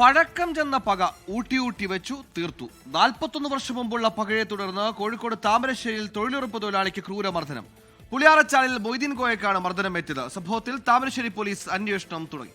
പഴക്കം ചെന്ന പക ഊട്ടി ഊട്ടി വെച്ചു തീർത്തു. നാൽപ്പത്തൊന്ന് വർഷം മുമ്പുള്ള പകയെ തുടർന്ന് കോഴിക്കോട് താമരശ്ശേരിയിൽ തൊഴിലുറപ്പ് തൊഴിലാളിക്ക് ക്രൂരമർദ്ദനം. പുലിയാറച്ചാലിൽ മൊയ്തീൻ കോയക്കാണ് മർദ്ദനമേറ്റത്. സംഭവത്തിൽ താമരശ്ശേരി പോലീസ് അന്വേഷണം തുടങ്ങി.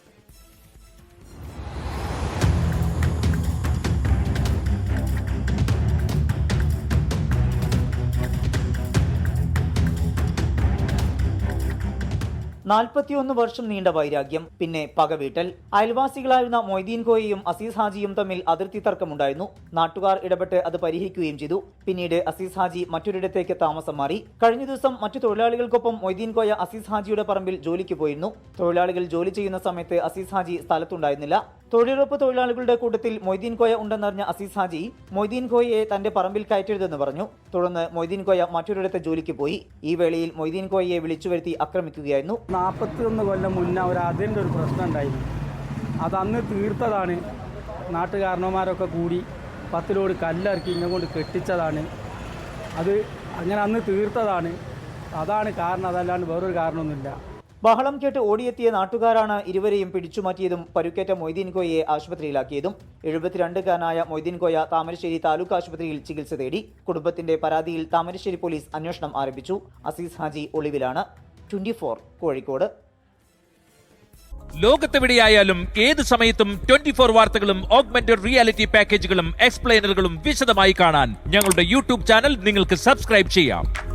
നാൽപ്പത്തിയൊന്ന് വർഷം നീണ്ട വൈരാഗ്യം പിന്നെ പകവീട്ടൽ. അയൽവാസികളായിരുന്ന മൊയ്തീൻ കോയയും അസീസ് ഹാജിയും തമ്മിൽ അതിർത്തി തർക്കമുണ്ടായിരുന്നു. നാട്ടുകാർ ഇടപെട്ട് അത് പരിഹരിക്കുകയും ചെയ്തു. പിന്നീട് അസീസ് ഹാജി മറ്റൊരിടത്തേക്ക് താമസം മാറി. കഴിഞ്ഞ ദിവസം മറ്റു തൊഴിലാളികൾക്കൊപ്പം മൊയ്തീൻ കോയ അസീസ് ഹാജിയുടെ പറമ്പിൽ ജോലിക്ക് പോയിരുന്നു. തൊഴിലാളികൾ ജോലി ചെയ്യുന്ന സമയത്ത് അസീസ് ഹാജി സ്ഥലത്തുണ്ടായിരുന്നില്ല. തൊഴിലുറപ്പ് തൊഴിലാളികളുടെ കൂട്ടത്തിൽ മൊയ്തീൻ കോയ ഉണ്ടെന്നറിഞ്ഞ അസീസ് ഹാജി മൊയ്തീൻ കോയയെ തന്റെ പറമ്പിൽ കയറ്റരുതെന്ന് പറഞ്ഞു. തുടർന്ന് മൊയ്തീൻ കോയ മറ്റൊരിടത്ത് ജോലിക്ക് പോയി. ഈ വേളയിൽ മൊയ്തീൻ കോയയെ വിളിച്ചു വരുത്തി ആക്രമിക്കുകയായിരുന്നു. നാൽപ്പത്തി ഒന്ന് കൊല്ലം മുന്നേ ഒരു അതിന്റെ ഒരു പ്രശ്നം ഉണ്ടായിരുന്നു അത് അന്ന് തീർത്തതാണ്. നാട്ടുകാരണവന്മാരൊക്കെ കൂടി പത്തിലോട് കല്ലിറക്കി ഇങ്ങനെ കൊണ്ട് കെട്ടിച്ചതാണ്. അത് അങ്ങനെ അന്ന് തീർത്തതാണ്. അതാണ് കാരണം അതല്ലാണ്ട് വേറൊരു കാരണമൊന്നുമില്ല. ബഹളം കേട്ട് ഓടിയെത്തിയ നാട്ടുകാരാണ് ഇരുവരെയും പിടിച്ചുമാറ്റിയതും പരുക്കേറ്റ മൊയ്തീൻ കോയയെ ആശുപത്രിയിലാക്കിയതും എഴുപത്തിരണ്ടുകാരനായ മൊയ്തീൻ കോയ താമരശ്ശേരി താലൂക്ക് ആശുപത്രിയിൽ ചികിത്സ തേടി കുടുംബത്തിന്റെ പരാതിയിൽ താമരശ്ശേരി പോലീസ് അന്വേഷണം ആരംഭിച്ചു. അസീസ് ഹാജി ഒളിവിലാണ്. ട്വന്റി കോഴിക്കോട്. ലോകത്തെവിടെയായാലും ഏത് സമയത്തും ട്വന്റി ഫോർ വാർത്തകളും ഓഗ്മെന്റഡ് റിയാലിറ്റി പാക്കേജുകളും എക്സ്പ്ലെയിനറുകളും വിശദമായി കാണാൻ ഞങ്ങളുടെ യൂട്യൂബ് ചാനൽ നിങ്ങൾക്ക് സബ്സ്ക്രൈബ് ചെയ്യാം.